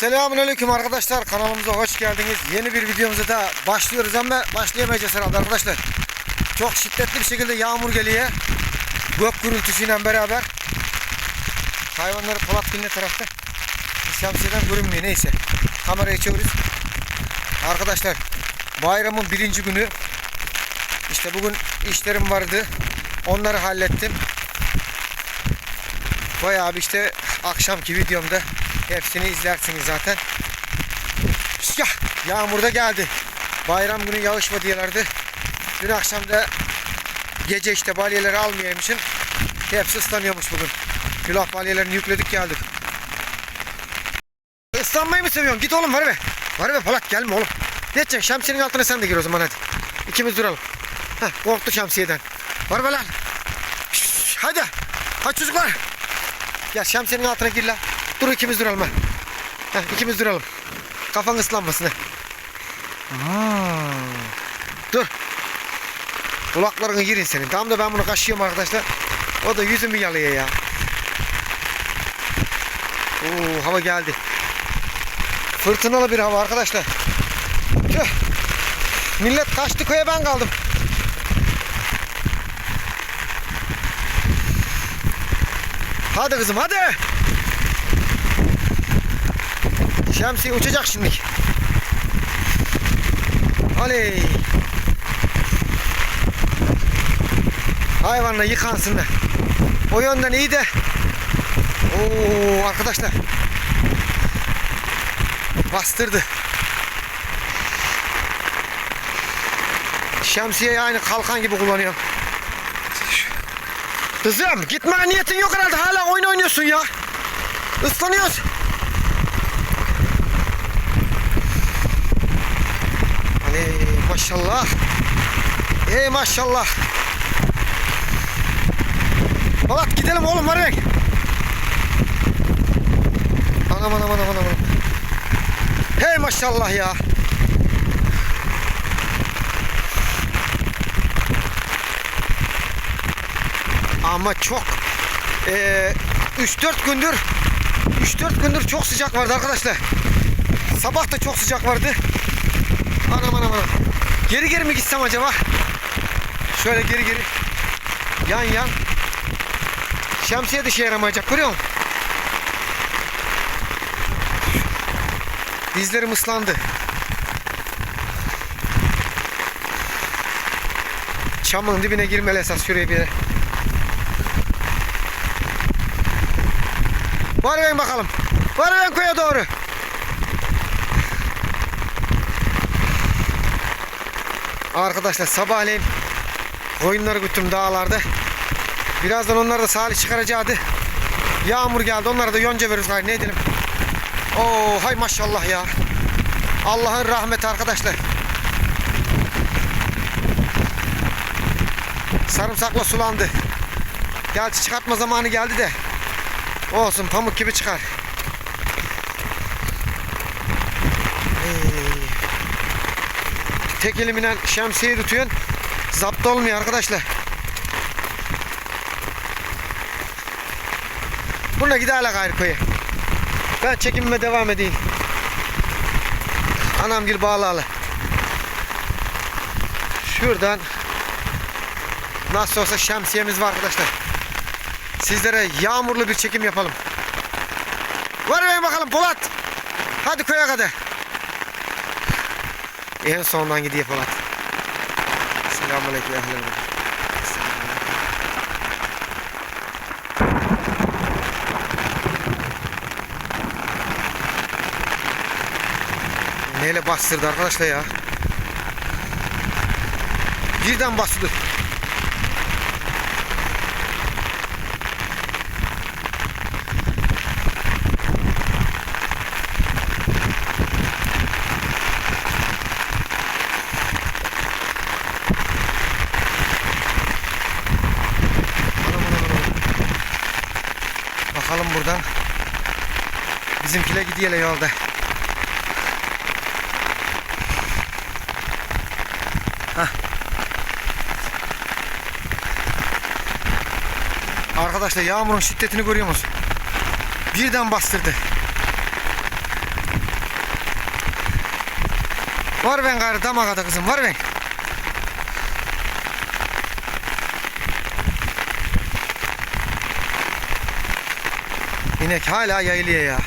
Selamünaleyküm arkadaşlar kanalımıza hoş geldiniz. Yeni bir videomuza da başlıyoruz ama başlayamayacağız herhalde arkadaşlar. Çok şiddetli bir şekilde yağmur geliyor. Gök gürültüsüyle beraber. Hayvanları Polat Binli tarafta. Şemsiyeden görünmüyor neyse. Kamerayı çeviriyoruz. Arkadaşlar bayramın birinci günü. İşte bugün işlerim vardı. Onları hallettim. Bayağı bir işte akşamki videomda hepsini izlersiniz zaten. Ya, yağmur da geldi. Bayram günü yağış var diyorlardı. Dün akşam da gece işte balyeleri almayaymışım. Hepsi ıslanıyormuş bugün. Külah balyelerini yükledik geldik. Islanmayı mı seviyorsun? Git oğlum var be. Var be Polat gelme oğlum. Ne edeceksin? Şemsiyenin altına sen de gir o zaman hadi. İkimiz duralım. Heh, korktu şemsiyeden. Var be lan. Hadi. Hadi çocuklar. Gel şemsiyenin altına gir lan. Dur ikimiz duralım ha. Heh, ikimiz duralım. Kafan ıslanmasın ha. Dur. Kulaklarını girin senin. Tam da ben bunu kaşıyorum arkadaşlar. O da yüzümü yalıyor ya. Oo, hava geldi. Fırtınalı bir hava arkadaşlar. Tüh. Millet kaçtı köye ben kaldım. Hadi kızım hadi. Şemsiye uçacak şimdi. Oley. Hayvanla yıkansınlar. O yönden iyi de. Oo arkadaşlar. Bastırdı. Şemsiyeyi aynı kalkan gibi kullanıyorum. Kızım gitmeye niyetin yok herhalde. Hala oyun oynuyorsun ya. Islanıyoruz. Ey maşallah. Ey maşallah. Polat gidelim oğlum var ya. Anam anam anam anam. Hey maşallah ya. Ama çok eee 3-4 gündür 3-4 gündür çok sıcak vardı arkadaşlar. Sabah da çok sıcak vardı. Anam anam anam. Geri geri mi gitsem acaba? Şöyle geri geri. Yan yan. Şemsiye de işe yaramayacak görüyor musun? Dizlerim ıslandı. Çamın dibine girmeli esas şuraya bir yere. Varayım bakalım. Varayım köye doğru. Arkadaşlar sabahleyin koyunları güttüm dağlarda. Birazdan onları da salih çıkaracaktı. Yağmur geldi. Onlara da yonca veririz gayrı. Ne edelim? Oo hay maşallah ya. Allah'ın rahmeti arkadaşlar. Sarımsakla sulandı. Gerçi çıkartma zamanı geldi de. Olsun pamuk gibi çıkar. Tek elimle şemsiyeyi tutuyorsun. Zapt olmuyor arkadaşlar. Buna giderler gayrı koyu. Ben çekimime devam edeyim. Anam gül bağlalı. Şuradan nasıl olsa şemsiyemiz var arkadaşlar. Sizlere yağmurlu bir çekim yapalım. Var bakalım Polat. Hadi köye kadar. En sondan gidiyor Polat. Selamünaleyküm. ehlen. Neyle bastırdı arkadaşlar ya? Birden bastırdı. buradan. Bizimkile gidiyle yolda. Hah. Arkadaşlar yağmurun şiddetini görüyor musunuz? Birden bastırdı. Var ben gayrı damağa da kızım var ben. İnek hala yayılıyor ya.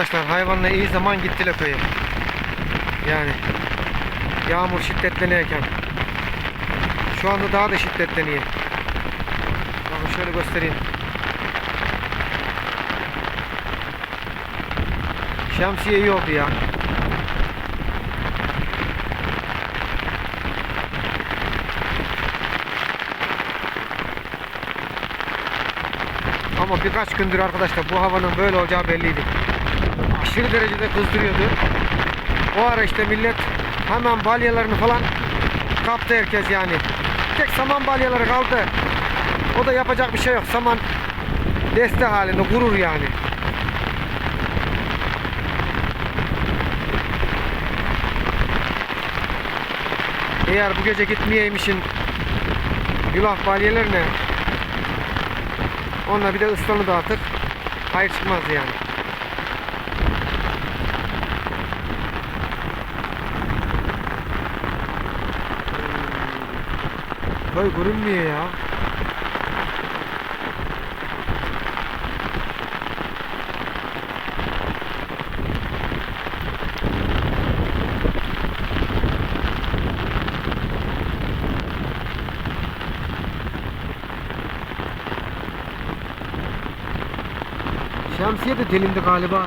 Arkadaşlar hayvanla iyi zaman gittiler köye. Yani yağmur şiddetlenirken. Şu anda daha da şiddetleniyor. Bakın şöyle göstereyim. Şemsiye iyi oldu ya. Ama birkaç gündür arkadaşlar bu havanın böyle olacağı belliydi. Aşırı derecede kızdırıyordu. O ara işte millet hemen balyalarını falan kaptı herkes yani. Tek saman balyaları kaldı. O da yapacak bir şey yok. Saman deste halinde kurur yani. Eğer bu gece gitmeyeymişin yulaf balyelerine Onunla bir de ıslanı artık hayır çıkmaz yani. Köy görünmüyor ya. Şemsiye de delindi galiba.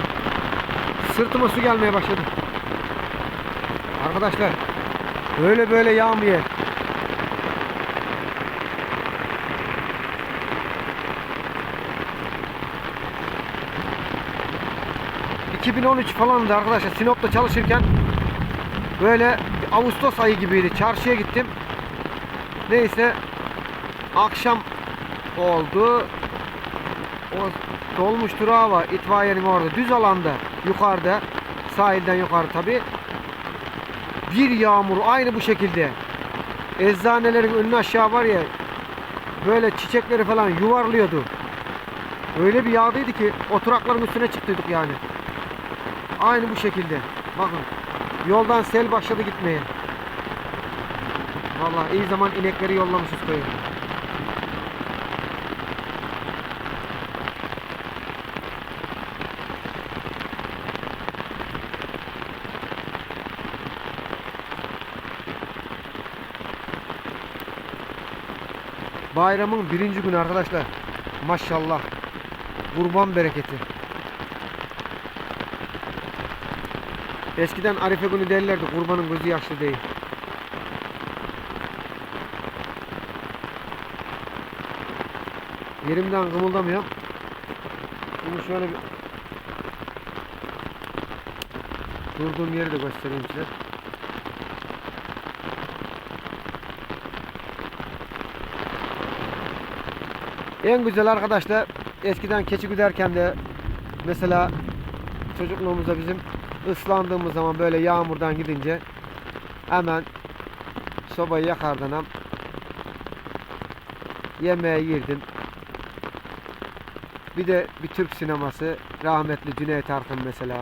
Sırtıma su gelmeye başladı. Arkadaşlar böyle böyle yağmıyor. ...2013 falandı arkadaşlar. Sinop'ta çalışırken... ...böyle Ağustos ayı gibiydi. Çarşıya gittim. Neyse... ...akşam oldu. O dolmuş durağı var. Orada. Düz alanda yukarıda. Sahilden yukarı tabi bir yağmur aynı bu şekilde. Eczanelerin önüne aşağı var ya böyle çiçekleri falan yuvarlıyordu. Öyle bir yağdıydı ki oturakların üstüne çıktıydık yani aynı bu şekilde bakın yoldan sel başladı gitmeye Vallahi iyi zaman inekleri yollamışız köye Bayramın birinci günü arkadaşlar. Maşallah. Kurban bereketi. Eskiden Arife günü derlerdi kurbanın gözü yaşlı değil. Yerimden kımıldamıyorum. Şimdi şöyle bir durduğum yeri de göstereyim size. En güzel arkadaşlar eskiden keçi güderken de mesela çocukluğumuzda bizim ıslandığımız zaman böyle yağmurdan gidince hemen sobayı yakardın hem yemeği yerdin. Bir de bir Türk sineması rahmetli Cüneyt Arkın mesela.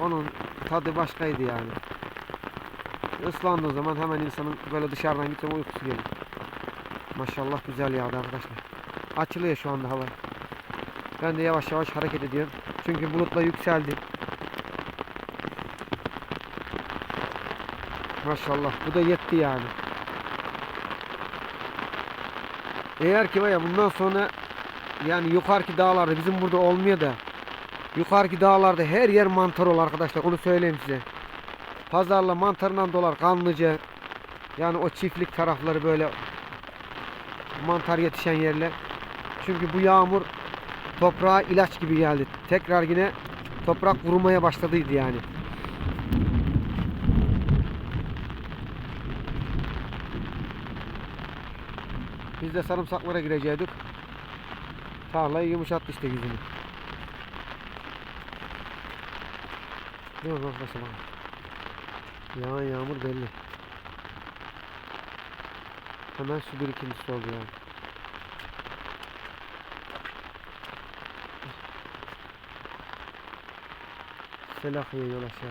Onun tadı başkaydı yani. Islandığı zaman hemen insanın böyle dışarıdan gitse uykusu gelir. Maşallah güzel yağdı arkadaşlar. Açılıyor şu anda hava. Ben de yavaş yavaş hareket ediyorum. Çünkü bulutla yükseldi. Maşallah bu da yetti yani. Eğer ki var ya bundan sonra yani yukarıki dağlarda bizim burada olmuyor da yukarıki dağlarda her yer mantar ol arkadaşlar onu söyleyeyim size. Pazarla mantarından dolar kanlıca yani o çiftlik tarafları böyle mantar yetişen yerler. Çünkü bu yağmur toprağa ilaç gibi geldi. Tekrar yine toprak vurmaya başladıydı yani. Biz de sarımsaklara girecektik. Tarlayı yumuşattı işte yüzünü. Arkadaşlar bakın. Yağan yağmur belli. Hemen su birikintisi oldu yani. Selahiye yol aşağı.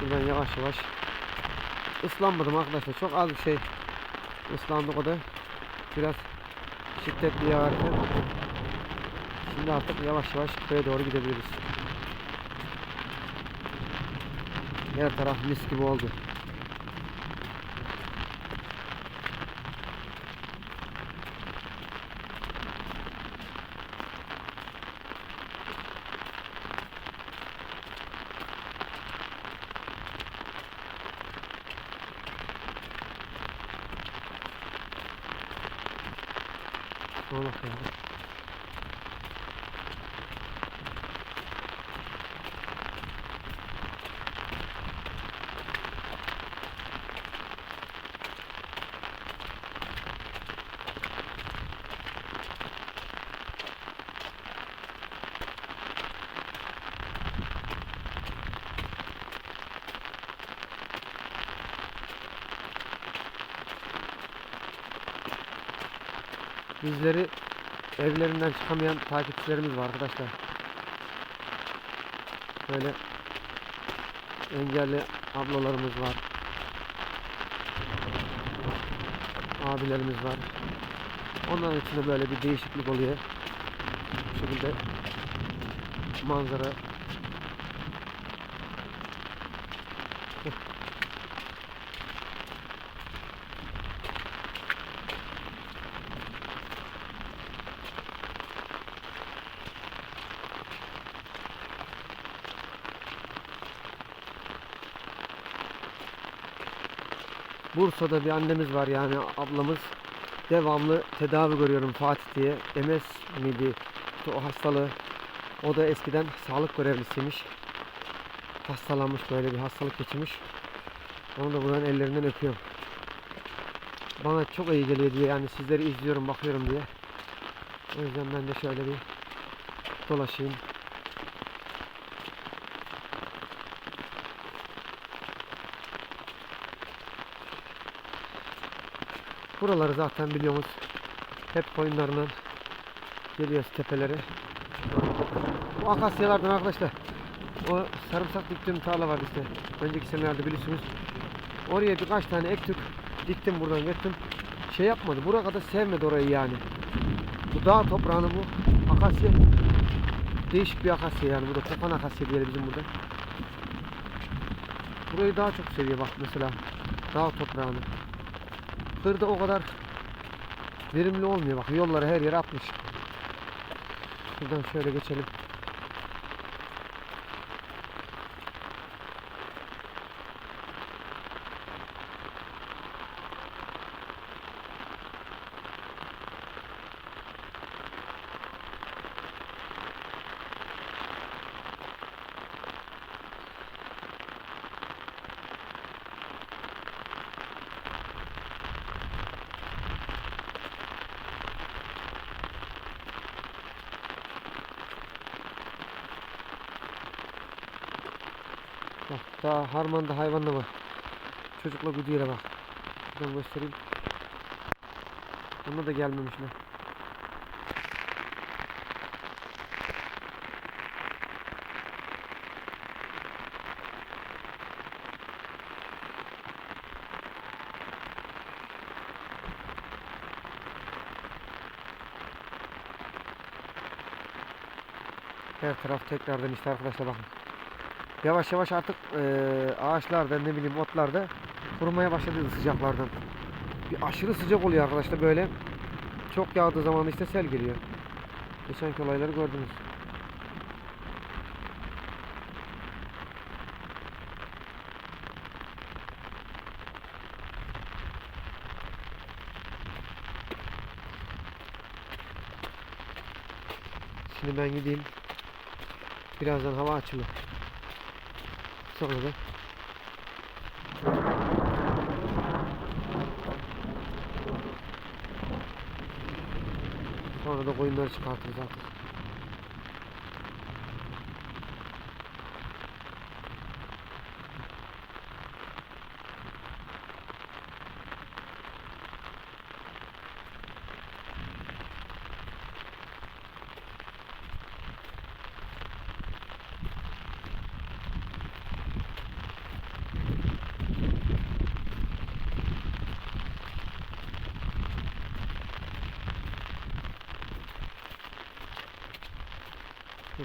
Buradan yavaş yavaş ıslanmadım arkadaşlar. Çok az bir şey ıslandık o da. Biraz şiddetli yağarken. Şimdi artık yavaş yavaş köye doğru gidebiliriz. Her taraf mis gibi oldu. Şuna bak Bizleri evlerinden çıkamayan takipçilerimiz var arkadaşlar. Böyle engelli ablalarımız var. Abilerimiz var. Onların içinde böyle bir değişiklik oluyor. Bu şekilde manzara Bursa'da bir annemiz var yani ablamız devamlı tedavi görüyorum Fatih diye. MS miydi o hastalığı. O da eskiden sağlık görevlisiymiş. Hastalanmış böyle bir hastalık geçirmiş. Onu da buradan ellerinden öpüyorum. Bana çok iyi geliyor diye yani sizleri izliyorum bakıyorum diye. O yüzden ben de şöyle bir dolaşayım. Buraları zaten biliyorsunuz hep koyunlarından geliyoruz tepelere. Bu akasyalardan arkadaşlar o sarımsak diktiğim tarla vardı işte. Önceki senelerde biliyorsunuz. Oraya birkaç tane ektik. Diktim buradan gittim. Şey yapmadı. Buraya kadar sevmedi orayı yani. Bu dağ toprağını bu akasya değişik bir akasya yani. Bu da kopan akasya diyelim bizim burada. Burayı daha çok seviyor bak mesela. Dağ toprağını. Kırda o kadar verimli olmuyor. Bak yolları her yere atmış. Şuradan şöyle geçelim. Bak daha harmanda hayvan da var. Çocukla gidiyor bak. Şuradan göstereyim. Ona da gelmemişler. Her taraf tekrardan işte arkadaşlar bakın yavaş yavaş artık e, ağaçlarda ne bileyim otlarda kurumaya başladı sıcaklardan. Bir aşırı sıcak oluyor arkadaşlar böyle. Çok yağdığı zaman işte sel geliyor. Geçenki olayları gördünüz. Şimdi ben gideyim. Birazdan hava açılır. Sonra da Sonra da koyunları çıkartırız artık.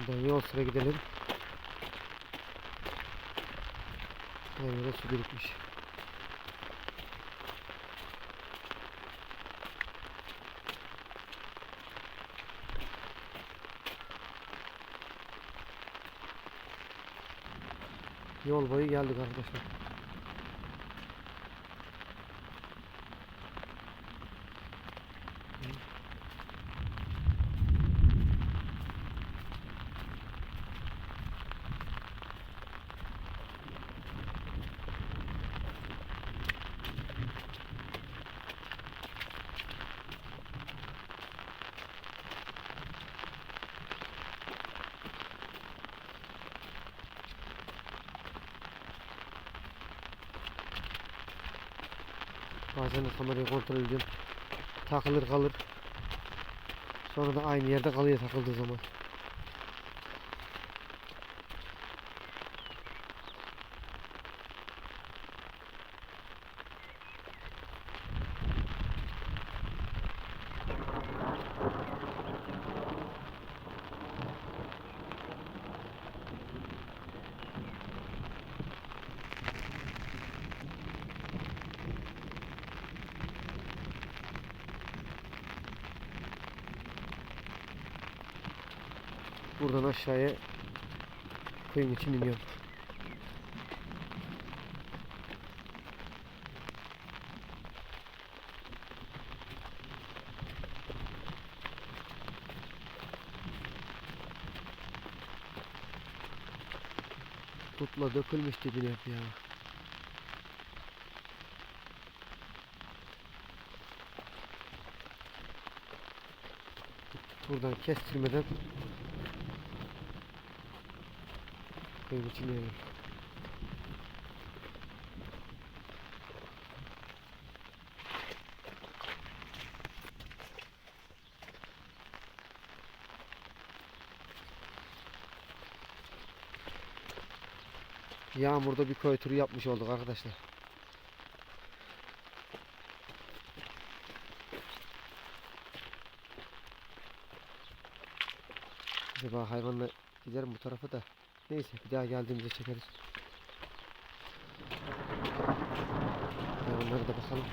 Buradan yol sıra gidelim. Her yere su birikmiş. Yol boyu geldik arkadaşlar. Bazen de kamerayı kontrol ediyorum. Takılır kalır. Sonra da aynı yerde kalıyor takıldığı zaman. Buradan aşağıya köyün için iniyorum. Tutla dökülmüş hep ya. Buradan kestirmeden inelim. Yağmurda bir köy turu yapmış olduk arkadaşlar. Acaba hayvanla giderim bu tarafa da. Neyse bir daha geldiğimizde çekeriz. Hayvanlara da bakalım.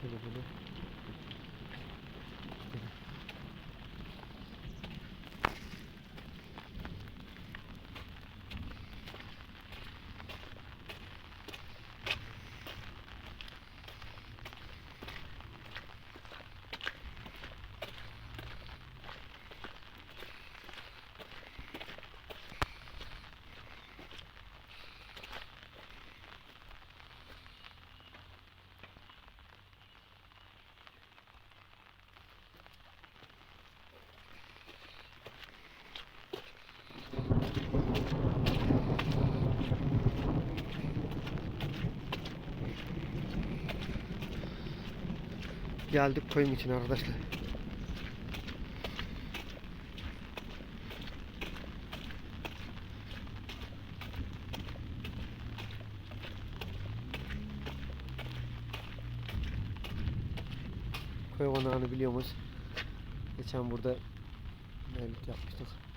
Şöyle böyle. Geldik koyun için arkadaşlar. Koy konağını biliyor musunuz? Geçen burada mevlüt yapmıştık.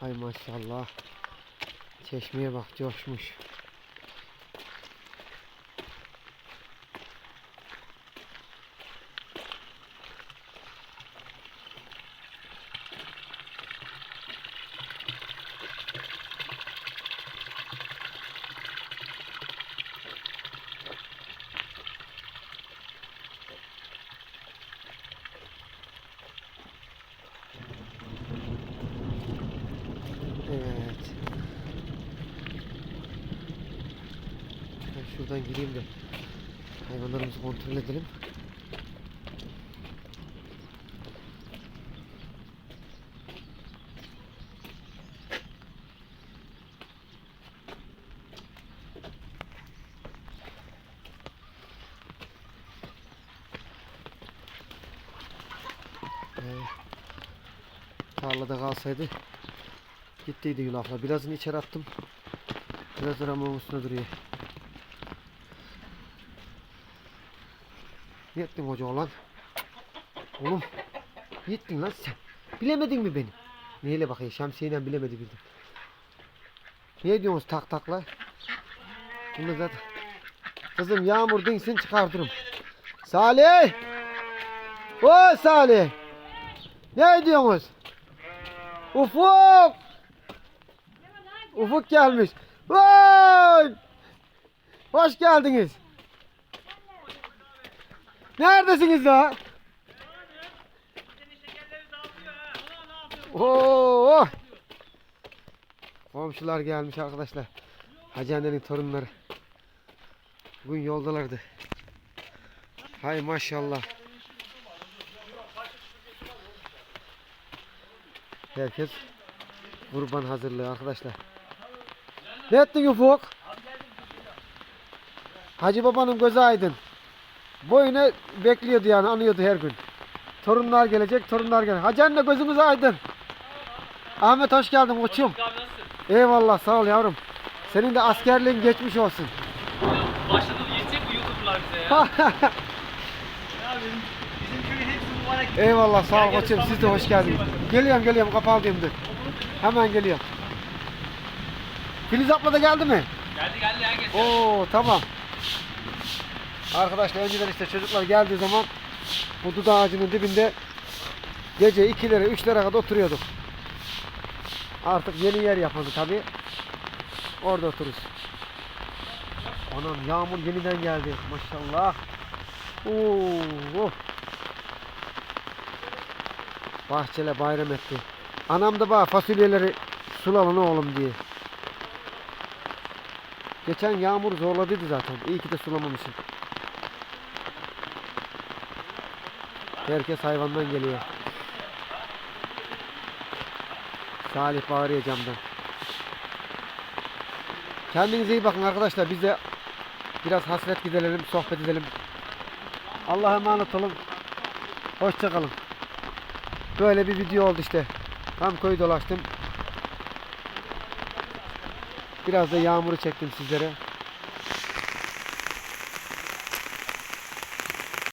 Hay maşallah. Çeşmeye bak coşmuş. Evet. Ben şuradan gireyim de hayvanlarımızı kontrol edelim. Ee, tarlada kalsaydı Gittiydi yulafla. Birazını içeri attım. Biraz ramon üstüne duruyor. Ne ettin hoca oğlan? Oğlum. Ne ettin lan sen? Bilemedin mi beni? Neyle bakayım? Şemsiyeyle bilemedi bildim. Ne diyorsunuz tak takla? Bunu zaten. Kızım yağmur dinsin çıkartırım. Salih! O Salih! Ne diyorsunuz? Ufuk! Ufuk gelmiş. Vay! Hoş geldiniz. Neredesiniz daha? Oo! Komşular gelmiş arkadaşlar. Hacı annenin torunları. Bugün yoldalardı. Hay maşallah. Herkes kurban hazırlığı arkadaşlar. Ne ettin Ufuk? Hacı babanın gözü aydın. Boyuna bekliyordu yani anıyordu her gün. Torunlar gelecek, torunlar gelecek. Hacı anne gözümüz aydın. Ahmet hoş geldin koçum. Eyvallah sağ ol yavrum. Senin de askerliğin geçmiş olsun. Başladı yetecek bu YouTube'lar bize ya. ya bizim, bizim köyün hepsi mübarek. Eyvallah sağ ol koçum siz de hoş gel, geldiniz. gel. Geliyorum geliyorum kapalı diyeyim. Hemen geliyorum. Filiz abla da geldi mi? Geldi geldi ya geç. Oo tamam. Arkadaşlar önceden işte çocuklar geldiği zaman bu duda ağacının dibinde gece 2'lere 3'lere kadar oturuyorduk. Artık yeni yer yapıldı tabi. Orada otururuz. Anam yağmur yeniden geldi. Maşallah. Oo. oh. Bahçele bayram etti. Anam da bana fasulyeleri sulalım oğlum diye. Geçen yağmur zorladıydı zaten. İyi ki de sulamamışım. Herkes hayvandan geliyor. Salih bağırıyor camdan. Kendinize iyi bakın arkadaşlar. Biz de biraz hasret giderelim, sohbet edelim. Allah'a emanet olun. Hoşçakalın. Böyle bir video oldu işte. Tam koyu dolaştım. Biraz da yağmuru çektim sizlere.